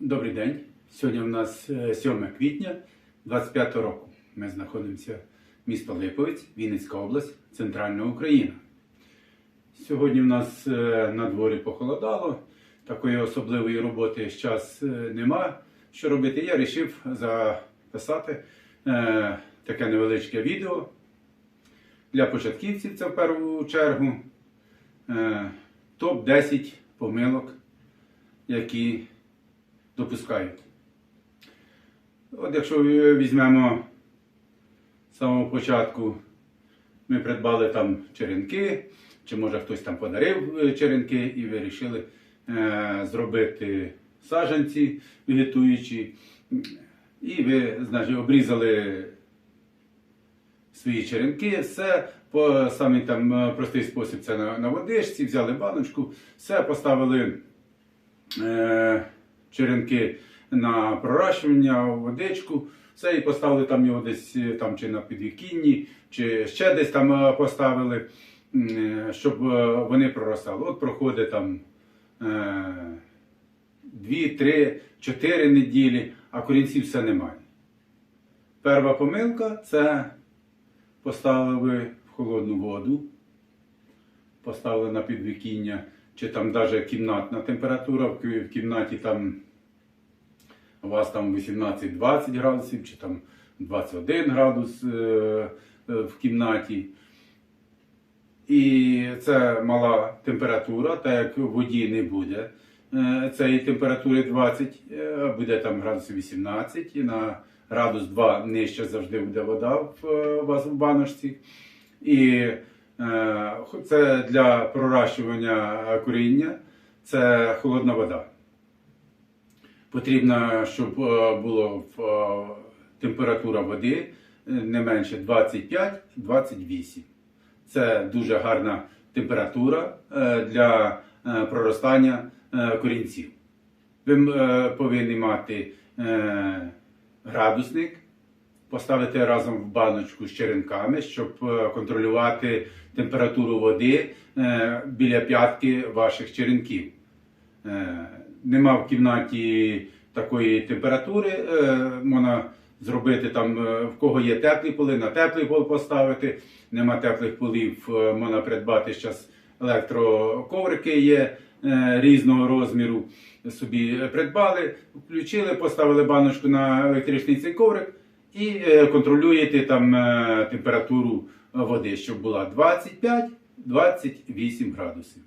Добрий день. Сьогодні у нас е, 7 квітня 25 року. Ми знаходимося в місто Липовець, Вінницька область, Центральна Україна. Сьогодні в нас е, на дворі похолодало, такої особливої роботи зараз нема. Що робити? Я вирішив записати е, таке невеличке відео для початківців, це в першу чергу. Е, Топ-10 помилок, які допускають. От якщо візьмемо з самого початку, ми придбали там черенки, чи може хтось там подарив е, черенки і вирішили е, зробити саджанці вегетуючі. І ви, значить, обрізали свої черенки, все по самий там е, простий спосіб це на, на водичці, взяли баночку, все поставили е, черенки на проращування, водичку, все і поставили там його десь е, там чи на підвікінні, чи ще десь там е, поставили, е, щоб вони проростали. От проходить там. Е, Дві, три, чотири неділі, а корінців все немає. Перша помилка це поставили в холодну воду, поставили на підвікіння, чи там навіть кімнатна температура, в кімнаті там у вас там 18-20 градусів, чи там 21 градус е, е, в кімнаті. І це мала температура, так як в воді не буде е, цієї температури 20, е, буде там градусів 18, і на градус 2 нижче завжди буде вода у вас в баночці. І це для проращування коріння, це холодна вода. Потрібно, щоб е, було е, температура води е, не менше 25-28. Це дуже гарна температура для проростання корінців. Ви повинні мати градусник, поставити разом в баночку з черенками, щоб контролювати температуру води біля п'ятки ваших черенків. Нема в кімнаті такої температури, е, можна зробити там, е, в кого є теплі поли, на теплий пол поставити. Нема теплих полів, е, можна придбати зараз електроковрики є різного розміру. Собі придбали, включили, поставили баночку на електричний цей коврик і контролюєте там температуру води, щоб була 25-28 градусів.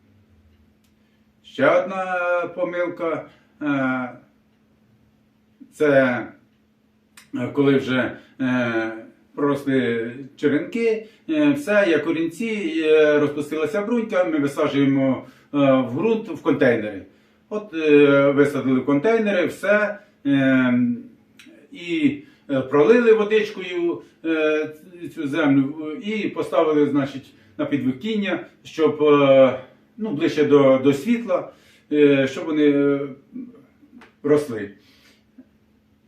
Ще одна помилка е, це е, коли вже е, проросли черенки, все, як корінці, розпустилася брунька, ми висаджуємо в ґрунт в контейнери. От висадили контейнери, все. І пролили водичкою цю землю і поставили, значить, на підвикіння, щоб ну, ближче до, до світла, е, щоб вони е, росли.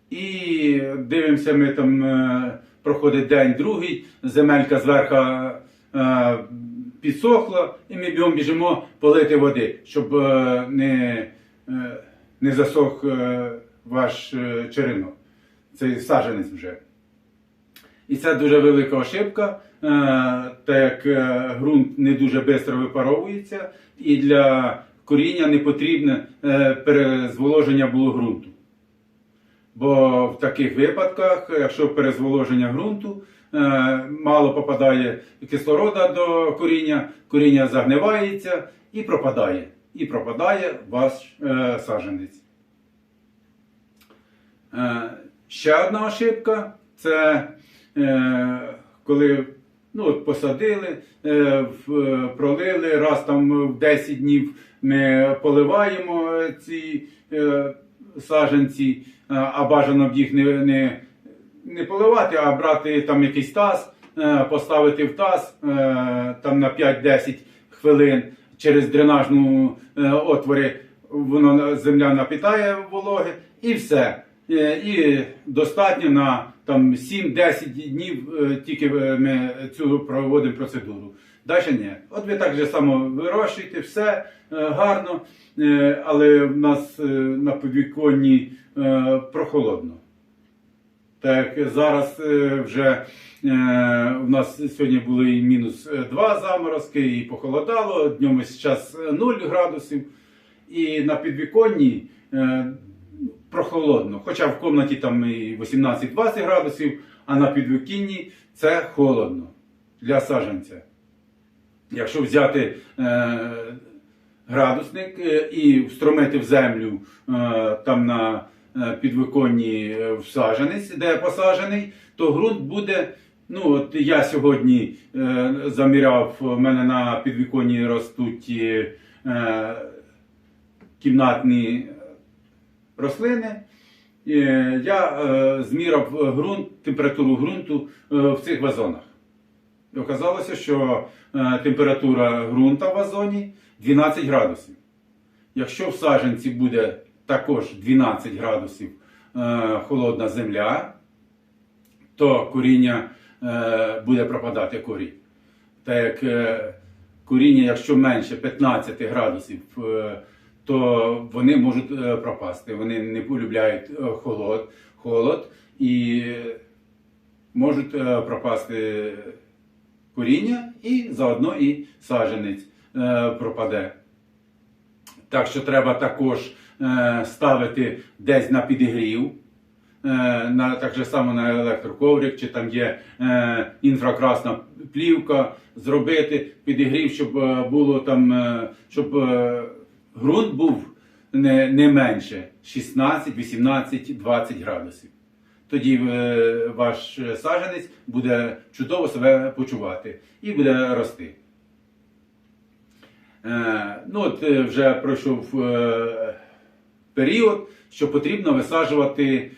І дивимося, ми там е, проходить день другий, земелька зверху підсохла, і ми бігом біжимо полити води, щоб не, не засох ваш черенок, цей саджанець вже. І це дуже велика ошибка, так як е, ґрунт не дуже швидко випаровується, і для коріння не потрібне е, перезволоження було ґрунту. Бо в таких випадках, якщо перезволоження ґрунту, е, мало попадає кислорода до коріння, коріння загнивається і пропадає. І пропадає ваш е, саджанець. Е, Ще одна ошибка це е, коли ну, посадили, е, пролили, раз там в 10 днів ми поливаємо ці е, саджанці, е, а бажано б їх не, не, не поливати, а брати там якийсь таз, поставити в таз там на 5-10 хвилин через дренажну отвори, воно земля напітає вологи і все. Е, І достатньо на там 7-10 днів е, тільки е, ми цю проводимо процедуру. Далі ні. От ви так же само вирощуєте, все гарно, але в нас на підвіконні е, прохолодно. Так зараз вже в нас сьогодні були і мінус 2 заморозки, і похолодало, днем зараз 0 градусів. І на підвіконні прохолодно. Хоча в кімнаті там і 18-20 градусів, а на підвіконні це холодно для саджанця. Якщо взяти е, градусник е, і встромити в землю е, там на е, підвиконні е, в саджанець, де посаджений, то ґрунт буде. Ну, от я сьогодні е, заміряв, в мене на підвіконні ростуть е, кімнатні рослини. Е, я е, зміряв ґрунт, температуру ґрунту е, в цих вазонах. І оказалося, що температура ґрунта в вазоні 12 градусів. Якщо в саджанці буде також 12 градусів холодна земля, то коріння буде пропадати корінь. Так як коріння, якщо менше 15 градусів, то вони можуть е, пропасти. Вони не полюбляють е, холод, холод і можуть е, пропасти коріння, і заодно і саджанець е, пропаде. Так що треба також ставити десь на підігрів, на, так же само на електроковрик, чи там є інфракрасна плівка, зробити підігрів, щоб було там, щоб ґрунт був не, не менше 16, 18, 20 градусів. Тоді е, ваш саджанець буде чудово себе почувати і буде рости. Е, ну, от е, вже пройшов період, що потрібно висаджувати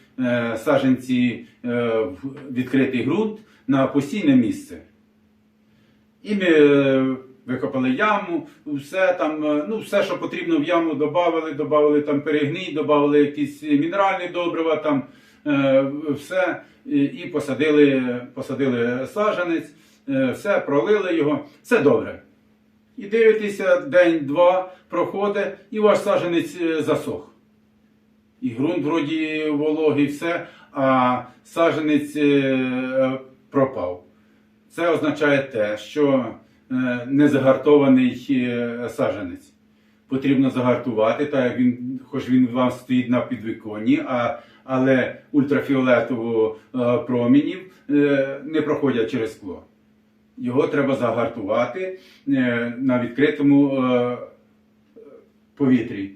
саджанці е, в відкритий ґрунт на постійне місце. І ми викопали яму, все там, е, ну, все, що потрібно в яму, додали, додали там перегній, додали якісь мінеральні добрива, там, е, все, і, посадили, посадили саджанець, е, все, пролили його, все добре. І дивитеся, день-два проходить, і ваш саджанець е, засох. І ґрунт вроді вологий, все, а саджанець е, пропав. Це означає те, що е, незагартований е, саджанець. Потрібно загартувати, так він, хоч він вам стоїть на підвіконні, а, але ультрафіолетового е, промінів не проходять через скло. Його треба загартувати на відкритому повітрі.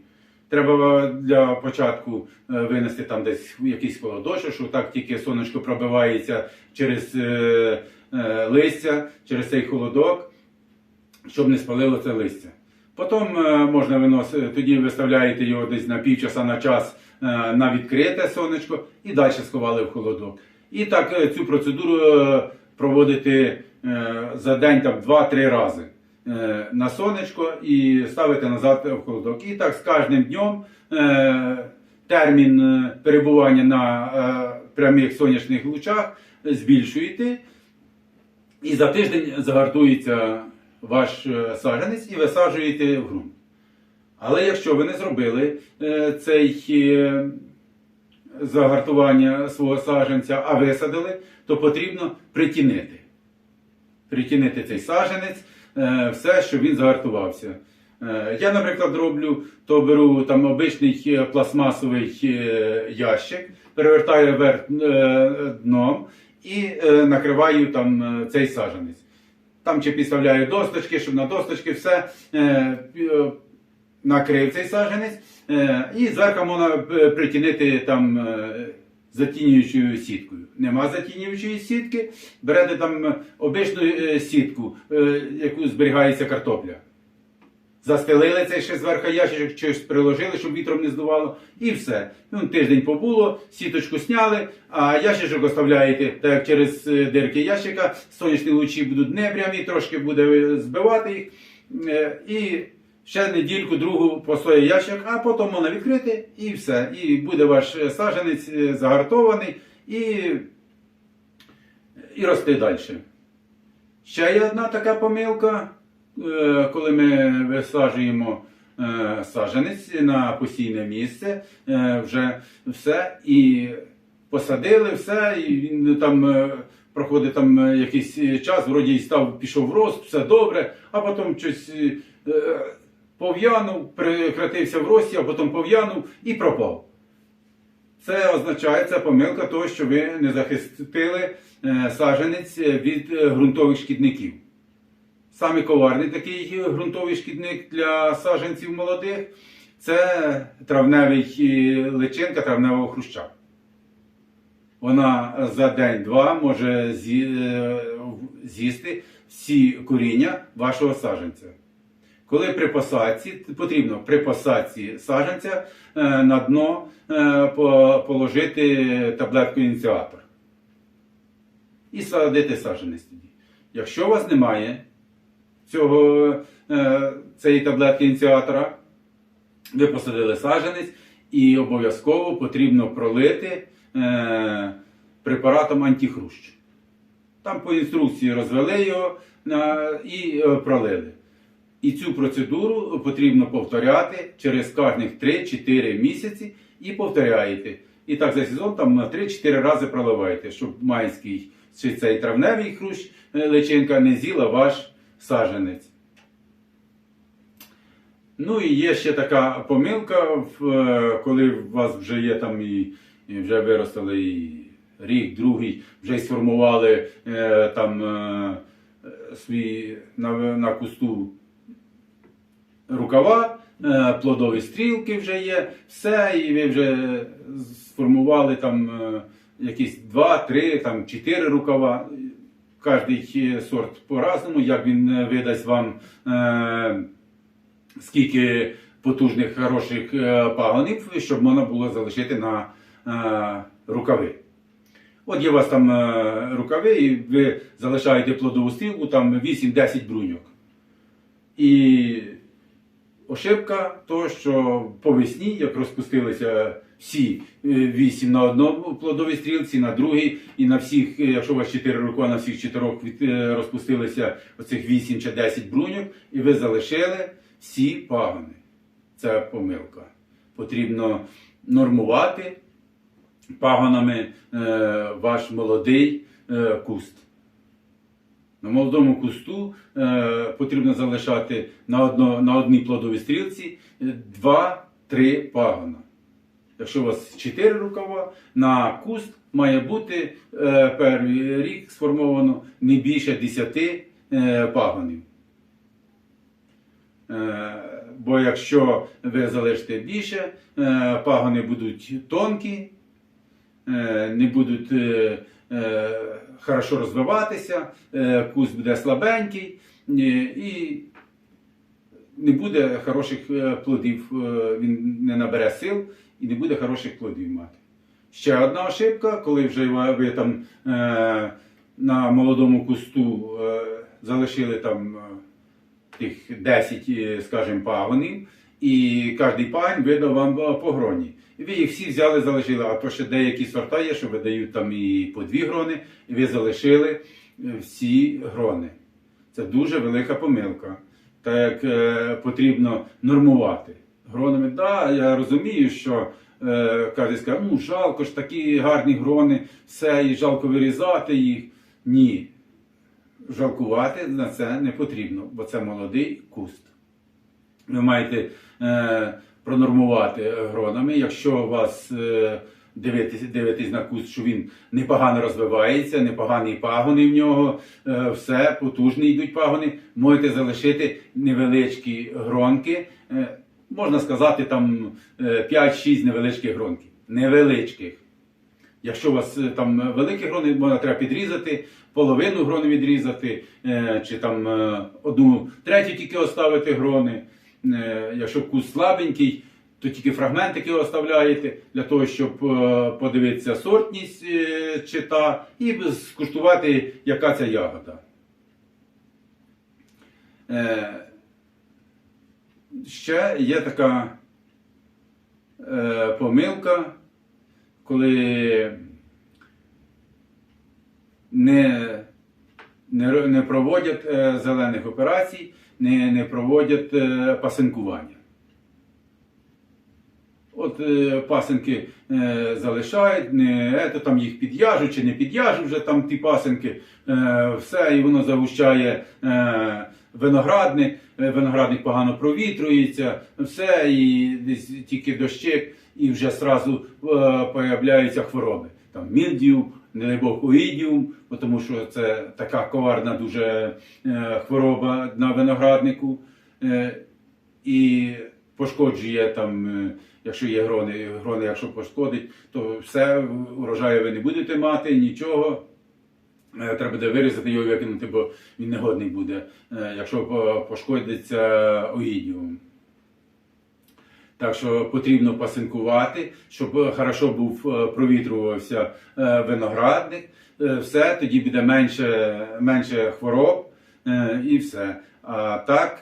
Треба для початку винести там десь якийсь холодочок, що так тільки сонечко пробивається через листя, через цей холодок, щоб не спалило це листя. Потім е, можна виносити, тоді виставляєте його десь на півчаса на час е, на відкрите сонечко і далі сховали в холодок. І так е, цю процедуру проводити за день там 2-3 рази на сонечко і ставити назад в холодок. І так з кожним днем термін перебування на прямих сонячних лучах збільшуєте. І за тиждень загартується ваш е, саджанець і висаджуєте в ґрунт. Але якщо ви не зробили е, цей е, загартування свого саджанця, а висадили, то потрібно притінити. Притінити цей саджанець, все, щоб він загартувався. Я, наприклад, роблю, то беру там обичний пластмасовий ящик, перевертаю вверх дном і накриваю там цей саджанець. Там чи підставляю досточки, щоб на досточки все е, е, накрив цей саженець. е, і зверху можна е, притінити там е, затінюючою сіткою. Нема затінюючої сітки, берете там обичну е, сітку, е, яку зберігається картопля. Застелили цей ще зверху ящичок, щось приложили, щоб вітром не здувало, і все. Ну, тиждень побуло, сіточку сняли, а ящичок оставляєте, так як через е, дирки ящика, сонячні лучі будуть непрямі, трошки буде е, збивати їх. Е, І ще недільку, другу постоє ящик, а потім можна відкрити і все. І буде ваш саджанець е, загартований і, і рости далі. Ще є одна така помилка, коли ми висаджуємо е, саджанець на постійне місце, е, вже все, і посадили все, і він там е, проходить там е, якийсь е, час, вроді і став, пішов в рост, все добре, а потім щось е, е, пов'янув, прекратився в рості, а потім пов'янув і пропав. Це означає, це помилка того, що ви не захистили е, саджанець від е, ґрунтових шкідників. Саме коварний такий ґрунтовий шкідник для саджанців молодих це травневий е, личинка травневого хруща. Вона за день-два може е, з'їсти всі коріння вашого саджанця. Коли при посадці, потрібно при посадці саджанця е, на дно положити таблетку ініціатор. І садити саджанець тоді. Якщо у вас немає цього, е, цієї таблетки ініціатора, ви посадили саджанець і обов'язково потрібно пролити е, препаратом антихрущ. Там по інструкції розвели його е, і пролили. І цю процедуру потрібно повторяти через кожних 3-4 місяці і повторяєте. І так за сезон там на 3-4 рази проливаєте, щоб майський чи цей травневий хрущ личинка не з'їла ваш саджанець. Ну і є ще така помилка, е, коли у вас вже є там і, вже виростили і рік, другий, вже й сформували е, там е, свій на, на кусту рукава, плодові стрілки вже є, все, і ви вже сформували там якісь 2, 3, там 4 рукава. Кожний сорт по-разному, як він е, видасть вам е, скільки потужних хороших е, пагонів, щоб можна було залишити на рукави. От є у вас там рукави, і ви залишаєте плодову стрілку, там 8-10 бруньок. І ошибка то, що по весні, як розпустилися всі е, вісім на одному плодовій стрілці, на другій, і на всіх, е, якщо у вас 4 рука, на всіх чотирьох е, розпустилися оцих 8 чи 10 бруньок, і ви залишили всі пагони. Це помилка. Потрібно нормувати пагонами ваш молодий куст. На молодому кусту е, потрібно залишати на, одно, на одній плодовій стрілці 2-3 пагона. Якщо у вас 4 рукава, на куст має бути е, перший рік сформовано не більше 10 е, пагонів. Е, бо якщо ви залишите більше, е, пагони будуть тонкі, е, не будуть е, е, хорошо розвиватися, е, куст буде слабенький е, і не буде хороших е, плодів, е, він не набере сил і не буде хороших плодів мати. Ще одна ошибка, коли вже ви там е, на молодому кусту е, залишили там е, тих 10, е, скажімо, пагонів, і кожний пагін видав вам по гроні. І ви їх всі взяли, залишили, а то ще деякі сорта є, що видають там і по дві грони, і ви залишили всі грони. Це дуже велика помилка. Так як потрібно нормувати. Гронами, да, я розумію, що е, каже, ну жалко ж такі гарні грони, все, і жалко вирізати їх. Ні. Жалкувати на це не потрібно, бо це молодий куст. Ви маєте е, пронормувати гронами. Якщо у вас е, дивитесь, дивитесь на куст, що він непогано розвивається, непогані пагони в нього, е, все, потужні йдуть пагони, можете залишити невеличкі гронки. Е, можна сказати, там е, 5-6 невеличких гронків. Невеличких. Якщо у вас е, там великі грони, можна треба підрізати, половину грони відрізати, е, чи там е, одну третю тільки оставити грони. Е, Якщо куст слабенький, то тільки фрагментики оставляєте для того, щоб е, подивитися сортність е, чита і скуштувати, яка ця ягода. Ще є така е, помилка, коли не не, не проводять е, зелених операцій, не, не проводять е, пасинкування. От е, пасинки е, залишають, не, ето, там їх під'яжуть чи не під'яжуть вже там ті пасинки, е, все, і воно загущає е, виноградник, виноградник погано провітрується, все, і десь тільки дощик, і вже сразу е, появляються хвороби. Там мільдіум, не дай Бог, оїдіум, тому що це така коварна дуже е, хвороба на винограднику. Е, і пошкоджує там, е, якщо є грони, грони, якщо пошкодить, то все, урожаю ви не будете мати, нічого. Е, Треба буде вирізати його викинути, бо він негодний буде, е, якщо пошкодиться оїдіум. Так що потрібно пасинкувати, щоб хорошо був е, провітрювався виноградник. Все, тоді буде менше, менше хвороб і все. А так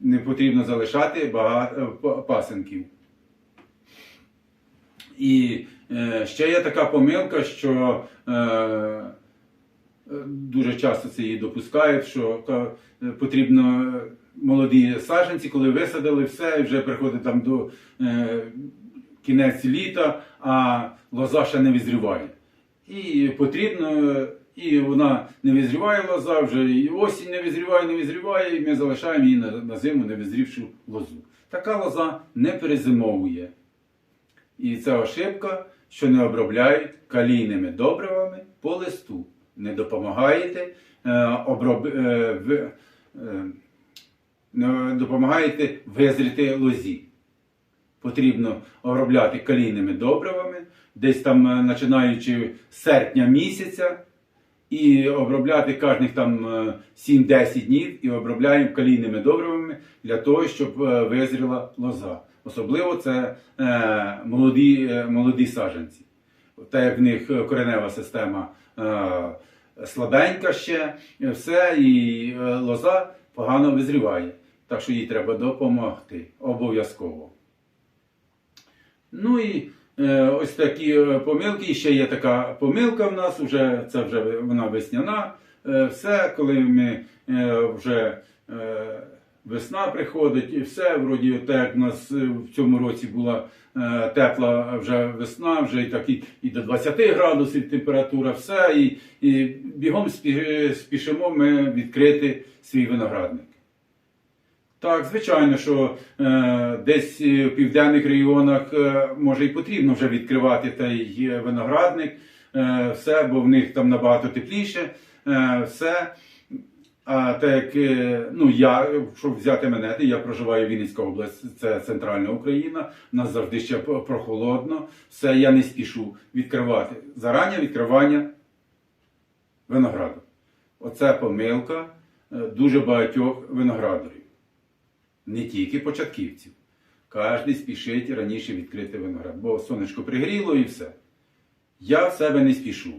не потрібно залишати багато пасинків. І е, ще є така помилка, що е, е, дуже часто це її допускають, що потрібно молоді саджанці, коли висадили все, і вже приходить там до кінець літа, а лоза ще не визріває. І потрібно, і вона не визріває лоза, вже і осінь не визріває, не визріває, і ми залишаємо її на, на зиму невизрівшу лозу. Така лоза не перезимовує. І це ошибка, що не обробляють калійними добривами по листу. Не допомагаєте, е, оброб... е, в... е, не допомагаєте визріти лозі. Потрібно обробляти калійними добривами, десь там е, починаючи з серпня місяця, і обробляти кожних там е, 7-10 днів і обробляємо калійними добривами для того, щоб е, визріла лоза. Особливо це е, молоді, е, молоді саджанці. Так як в них е, коренева система е, слабенька ще, е, все, і е, лоза погано визріває. Так що їй треба допомогти обов'язково. Ну і е, ось такі е, помилки. І ще є така помилка в нас, вже, це вже вона весняна. Е, все, коли ми е, вже е, весна приходить, і все, вроді, так як в нас е, в цьому році була е, тепла вже весна, вже і так і, і до 20 градусів температура, все, і, і бігом спішимо ми відкрити свій виноградник. Так, звичайно, що е, десь е, в південних регіонах е, може і потрібно вже відкривати той е, виноградник, е, все, бо в них там набагато тепліше, е, все. А так е, ну, я, щоб взяти мене, я проживаю в Вінницька область, це центральна Україна, у нас завжди ще прохолодно, все, я не спішу відкривати. Зарання відкривання винограду. Оце помилка е, дуже багатьох виноградарів не тільки початківців. Кожен спішить раніше відкрити виноград, бо сонечко пригріло і все. Я в себе не спішу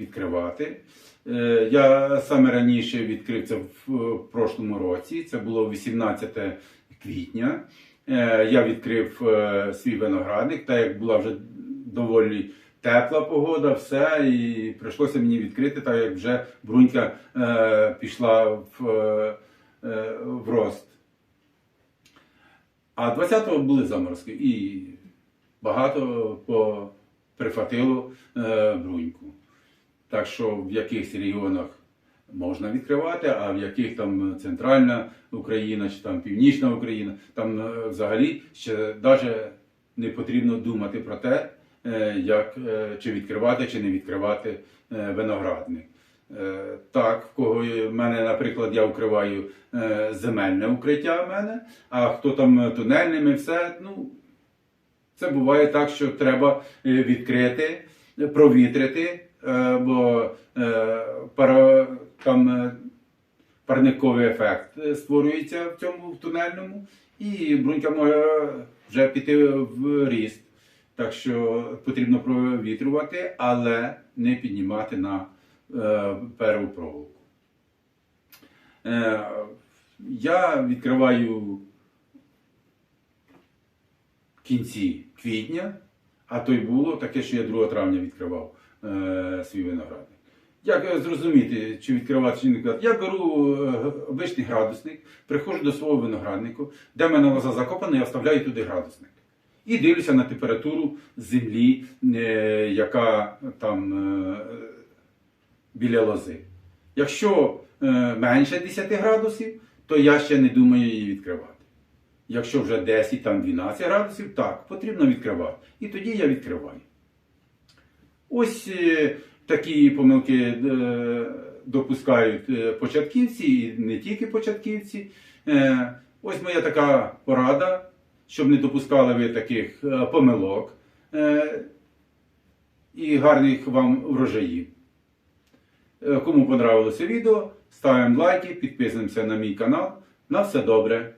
відкривати. Е, Я саме раніше відкрив це в прошлому році, це було 18 квітня. Е, Я відкрив е, свій виноградник, так як була вже доволі тепла погода, все, і прийшлося мені відкрити, так як вже брунька пішла в, в рост. А 20-го були заморозки і багато е, бруньку. Так що в якихось регіонах можна відкривати, а в яких там центральна Україна чи там північна Україна, там е, взагалі ще навіть не потрібно думати про те, е, як е, чи відкривати, чи не відкривати виноградник. Так, в кого в мене, наприклад, я укриваю земельне укриття в мене, а хто там тунельними, все, ну, це буває так, що треба відкрити, провітрити, бо е, там е, парниковий ефект е, створюється в цьому в тунельному, і брунька може вже піти в ріст. Так що потрібно провітрювати, але не піднімати на е, перву проволоку. Е, я відкриваю в кінці квітня, а то й було таке, що я 2 травня відкривав е, свій виноградник. Як е, зрозуміти, чи відкривати, чи не відкривати? Я беру е, обичний градусник, приходжу до свого винограднику, де в мене лоза закопана, я вставляю туди градусник. І дивлюся на температуру землі, яка там біля лози. Якщо менше 10 градусів, то я ще не думаю її відкривати. Якщо вже 10-12 градусів, так, потрібно відкривати. І тоді я відкриваю. Ось е, такі помилки е, допускають е, початківці, і не тільки початківці. Ось моя така порада, щоб не допускали ви таких помилок і гарних вам врожаїв. Кому понравилося відео, ставимо лайки, підписуємося на мій канал. На все добре!